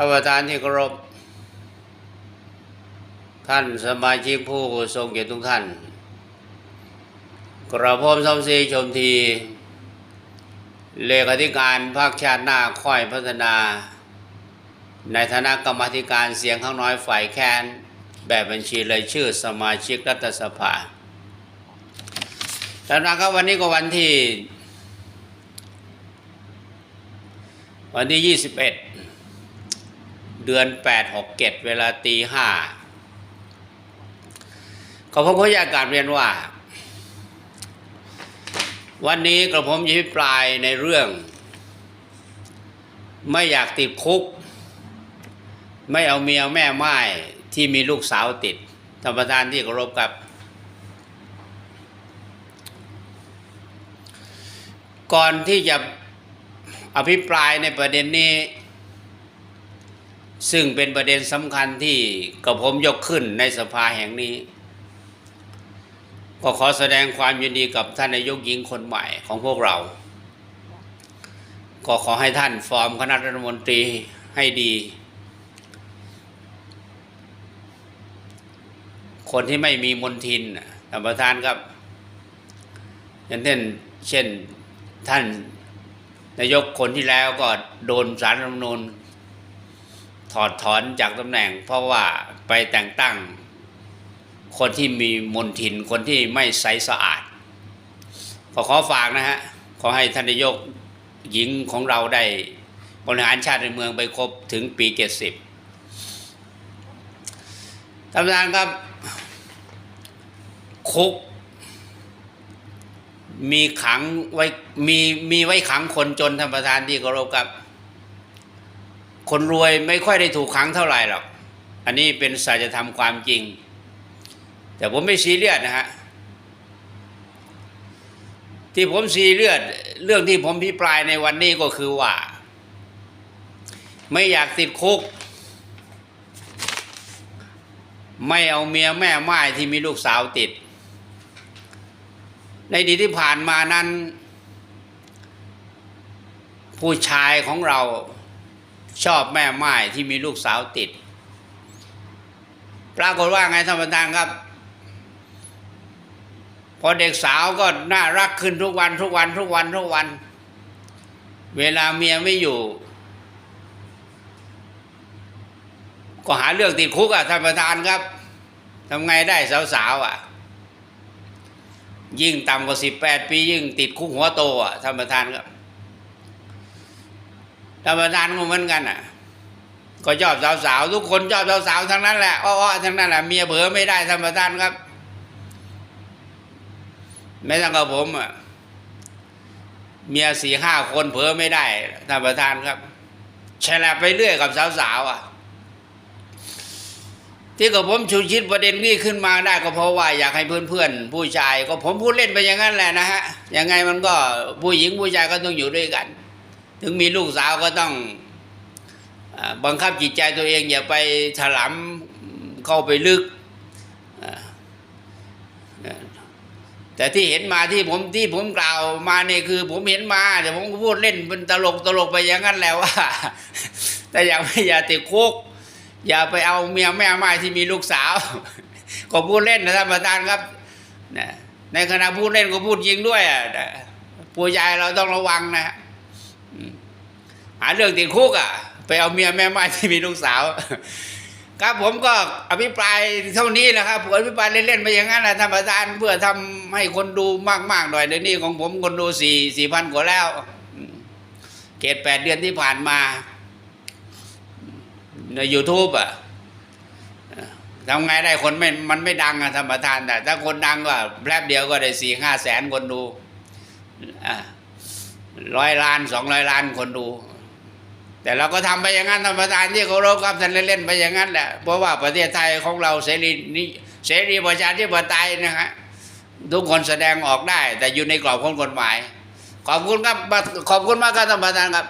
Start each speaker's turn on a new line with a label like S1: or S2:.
S1: ท่านประธานที่เคารพ ท่านสมาชิกผู้ทรงเกียรติทุกท่าน กระผมสมศรีชมที เลขาธิการภาคชาติหน้าค่อยพัฒนา ในฐานะกรรมธิการเสียงข้างน้อยฝ่ายแค้น แบบบัญชีรายชื่อสมาชิกรัฐสภาท่านนะครับวันนี้ก็วันที่ วันที่ 21 เดือน8 6 7เวลาตีห้าขอผมขออยากกาบเรียนว่า วันนี้กระผมจะพิปรายในเรื่อง ไม่อยากติดคุก ไม่เอาเมียแม่ไม้ที่มีลูกสาวติดท่านประธานที่เคารพครับก่อนที่จะอภิปรายในประเด็นนี้ ซึ่งเป็นประเด็นสำคัญที่กระผมยกขึ้นในสภาแห่งนี้ ก็ขอแสดงความยินดีกับท่านนายกหญิงคนใหม่ของพวกเรา ก็ขอให้ท่านฟอร์มคณะรัฐมนตรีให้ดี คนที่ไม่มีมนทินท่านประธานครับ อย่างเช่นเช่นท่านนายกคนที่แล้วก็โดนสารรัฐมนูญ ถอดถอนจากตำแหน่ง เพราะว่าไปแต่งตั้ง คนที่มีมนทินคนที่ไม่ใสสะอาดขอขอฝากนะฮะขอให้ท่านนายกหญิงของเราได้บริหารชาติในเมืองไปครบถึงปีเจ็ดสิบท่านประธานครับคุก มีขังไว้มีมีไว้ขังคนจนท่านประธานที่เคารพครับ คนรวยไม่ค่อยได้ถูกขังเท่าไหร่หรอก อันนี้เป็นสัจธรรมความจริง แต่ผมไม่ซีเรียสนะฮะ ที่ผมซีเรียสเรื่องที่ผมพิปรายในวันนี้ก็คือว่า ไม่อยากติดคุก ไม่เอาเมียแม่ไม้ที่มีลูกสาวติด ในดีที่ผ่านมานั้น ผู้ชายของเรา ชอบแม่ไม้ที่มีลูกสาวติด ปรากฏว่าไงท่านประธานครับ พอเด็กสาวก็น่ารักขึ้นทุกวันทุกวันทุกวันทุกวัน เวลาเมียไม่อยู่ ก็หาเรื่องติดคุกอะท่านประธานครับทำไงได้สาวๆอะ ยิ่งต่ำกว่าสิบแปดปี ยิ่งติดคุกหัวโตอะท่านประธานครับ ท่านประธานก็เหมือนกันอะ ก็ชอบสาวๆทุกคนชอบสาวๆทั้งนั้นแหละอ้อๆทั้งนั้นแหละเมียเผลอไม่ได้ท่านประธานครับไม่ต้งกับผมอะเมียสี่ห้าคนเผลอไม่ได้ท่านประธานครับแฉลบไปเรื่อยกับสาวๆอะ ที่กับผมชูชิดประเด็นนี้ขึ้นมาได้ก็เพราะว่าอยากให้เพื่อนๆผู้ชาย ก็ผมพูดเล่นไปอย่างนั้นแหละนะฮะยังไงมันก็ผู้หญิงผู้ชายก็ต้องอยู่ด้วยกัน ถึงมีลูกสาวก็ต้องอบังคับจิตใจตัวเองอย่าไปถลำเข้าไปลึก แต่ที่เห็นมาที่ผมที่ผมกล่าวมาเนี่ยคือ ผมเห็นมาแต่ผมก็พูดเล่นเป็นตลกตลกไปอย่างนั้นและว่า แต่อย่าไม่อย่าติดคุก อย่าไปเอาเมียแม่ไม้ที่มีลูกสาว ก็พูดเล่นนะท่านประธานครับในขณะพูดเล่นก็พูดจริงด้วยอะผู้ใหญ่เราต้องระวังนะ หาเรื่องติดคุกอะ ไปเอาเมียแม่ไม้ที่มีลูกสาว ครับผมก็อภิปรายเท่านี้นะครับผมอภิปรายเล่นๆไปอย่างนั้นนะท่านประธานเพื่อทำให้คนดูมากๆหน่อยเดี๋ยวนี้ของผมคนดูสี่สี่พันกว่าแล้วเกตแปดเดือนที่ผ่านมา ใน YouTube อะทำไงได้คนไม่ มันไม่ดังอะธรรมทานแต่ถ้าคนดังก็แป๊บเดียวก็ได้สี่ห้าแสนคนดูร้อยล้านสองร้อยล้านคนดู แต่เราก็ทำไปอย่างนั้นธรรมทานที่เคารพครับท่านเล่นๆไปอย่างนั้นแหละเพราะว่าประเทศไทยของเราเสรีนี้เสรีประชาธิปไตยนะฮะทุกคนแสดงออกได้ แต่อยู่ในกรอบของกฎหมาย ขอบคุณครับขอบคุณมากครับท่านประธานครับ